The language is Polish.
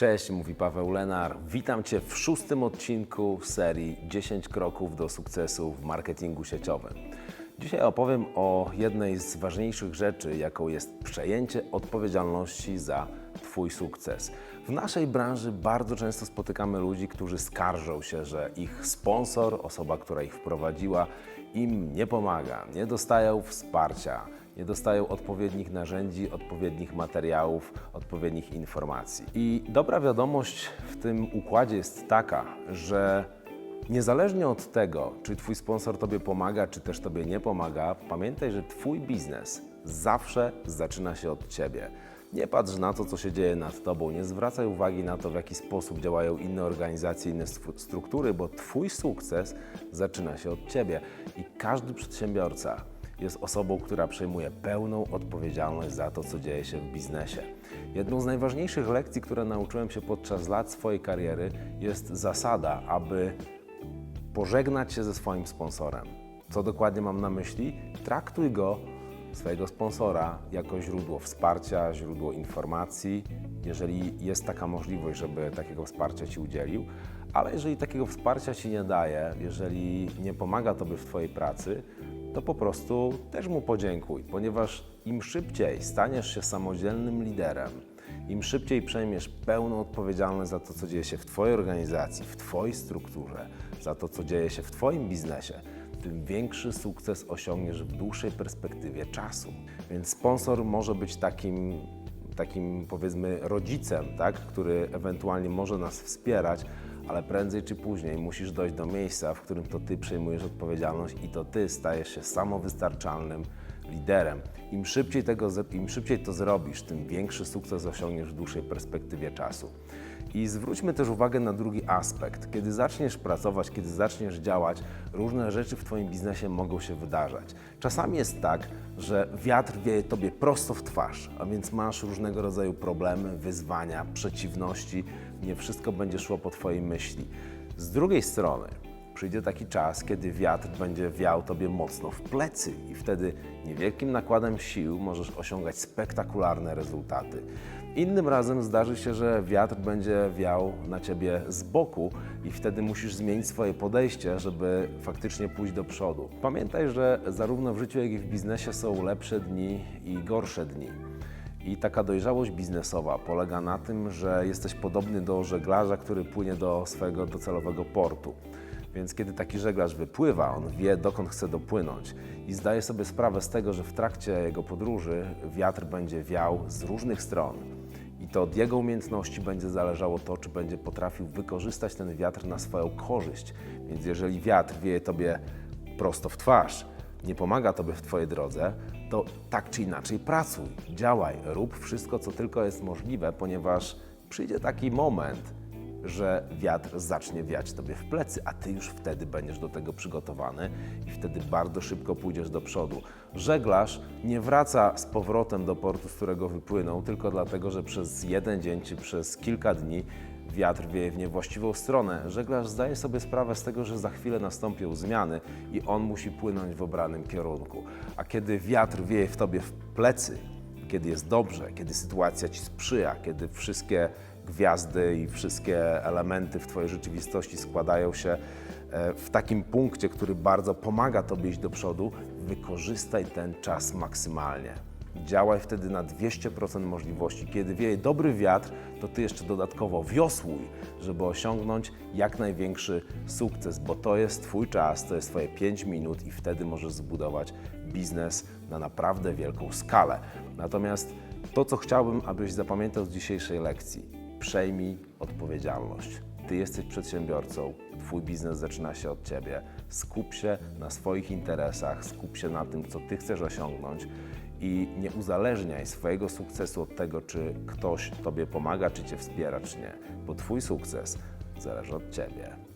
Cześć, mówi Paweł Lenar. Witam Cię w szóstym odcinku serii 10 kroków do sukcesu w marketingu sieciowym. Dzisiaj opowiem o jednej z ważniejszych rzeczy, jaką jest przejęcie odpowiedzialności za Twój sukces. W naszej branży bardzo często spotykamy ludzi, którzy skarżą się, że ich sponsor, osoba, która ich wprowadziła, im nie pomaga, nie dostają wsparcia, nie dostają odpowiednich narzędzi, odpowiednich materiałów, odpowiednich informacji. I dobra wiadomość w tym układzie jest taka, że niezależnie od tego, czy Twój sponsor Tobie pomaga, czy też Tobie nie pomaga, pamiętaj, że Twój biznes zawsze zaczyna się od Ciebie. Nie patrz na to, co się dzieje nad Tobą, nie zwracaj uwagi na to, w jaki sposób działają inne organizacje, inne stru- struktury, bo Twój sukces zaczyna się od Ciebie. I każdy przedsiębiorca jest osobą, która przejmuje pełną odpowiedzialność za to, co dzieje się w biznesie. Jedną z najważniejszych lekcji, które nauczyłem się podczas lat swojej kariery, jest zasada, aby pożegnać się ze swoim sponsorem. Co dokładnie mam na myśli? Traktuj go, swojego sponsora, jako źródło wsparcia, źródło informacji, jeżeli jest taka możliwość, żeby takiego wsparcia Ci udzielił. Ale jeżeli takiego wsparcia Ci nie daje, jeżeli nie pomaga Tobie w Twojej pracy, to po prostu też mu podziękuj, ponieważ im szybciej staniesz się samodzielnym liderem, im szybciej przejmiesz pełną odpowiedzialność za to, co dzieje się w Twojej organizacji, w Twojej strukturze, za to, co dzieje się w Twoim biznesie, tym większy sukces osiągniesz w dłuższej perspektywie czasu. Więc sponsor może być takim, takim powiedzmy rodzicem, tak, który ewentualnie może nas wspierać, ale prędzej czy później musisz dojść do miejsca, w którym to Ty przejmujesz odpowiedzialność i to Ty stajesz się samowystarczalnym liderem. Im szybciej, tego, im szybciej to zrobisz, tym większy sukces osiągniesz w dłuższej perspektywie czasu. I zwróćmy też uwagę na drugi aspekt. Kiedy zaczniesz pracować, kiedy zaczniesz działać, różne rzeczy w Twoim biznesie mogą się wydarzać. Czasami jest tak, że wiatr wieje Tobie prosto w twarz, a więc masz różnego rodzaju problemy, wyzwania, przeciwności. Nie wszystko będzie szło po Twojej myśli. Z drugiej strony, Przyjdzie taki czas, kiedy wiatr będzie wiał tobie mocno w plecy, i wtedy niewielkim nakładem sił możesz osiągać spektakularne rezultaty. Innym razem zdarzy się, że wiatr będzie wiał na ciebie z boku, i wtedy musisz zmienić swoje podejście, żeby faktycznie pójść do przodu. Pamiętaj, że zarówno w życiu, jak i w biznesie są lepsze dni i gorsze dni. I taka dojrzałość biznesowa polega na tym, że jesteś podobny do żeglarza, który płynie do swojego docelowego portu. Więc kiedy taki żeglarz wypływa, on wie, dokąd chce dopłynąć i zdaje sobie sprawę z tego, że w trakcie jego podróży wiatr będzie wiał z różnych stron. I to od jego umiejętności będzie zależało to, czy będzie potrafił wykorzystać ten wiatr na swoją korzyść. Więc jeżeli wiatr wieje tobie prosto w twarz, nie pomaga Tobie w Twojej drodze, to tak czy inaczej pracuj, działaj, rób wszystko, co tylko jest możliwe, ponieważ przyjdzie taki moment, że wiatr zacznie wiać Tobie w plecy, a Ty już wtedy będziesz do tego przygotowany i wtedy bardzo szybko pójdziesz do przodu. Żeglarz nie wraca z powrotem do portu, z którego wypłynął, tylko dlatego, że przez jeden dzień czy przez kilka dni wiatr wieje w niewłaściwą stronę. Żeglarz zdaje sobie sprawę z tego, że za chwilę nastąpią zmiany i on musi płynąć w obranym kierunku. A kiedy wiatr wieje w tobie w plecy, kiedy jest dobrze, kiedy sytuacja ci sprzyja, kiedy wszystkie gwiazdy i wszystkie elementy w twojej rzeczywistości składają się e, w takim punkcie, który bardzo pomaga tobie iść do przodu, wykorzystaj ten czas maksymalnie. Działaj wtedy na 200% możliwości. Kiedy wieje dobry wiatr, to ty jeszcze dodatkowo wiosłuj, żeby osiągnąć jak największy sukces, bo to jest Twój czas, to jest Twoje 5 minut i wtedy możesz zbudować biznes na naprawdę wielką skalę. Natomiast to, co chciałbym, abyś zapamiętał z dzisiejszej lekcji, przejmij odpowiedzialność. Ty jesteś przedsiębiorcą, Twój biznes zaczyna się od Ciebie. Skup się na swoich interesach, skup się na tym, co Ty chcesz osiągnąć i nie uzależniaj swojego sukcesu od tego, czy ktoś Tobie pomaga, czy Cię wspiera, czy nie, bo Twój sukces zależy od Ciebie.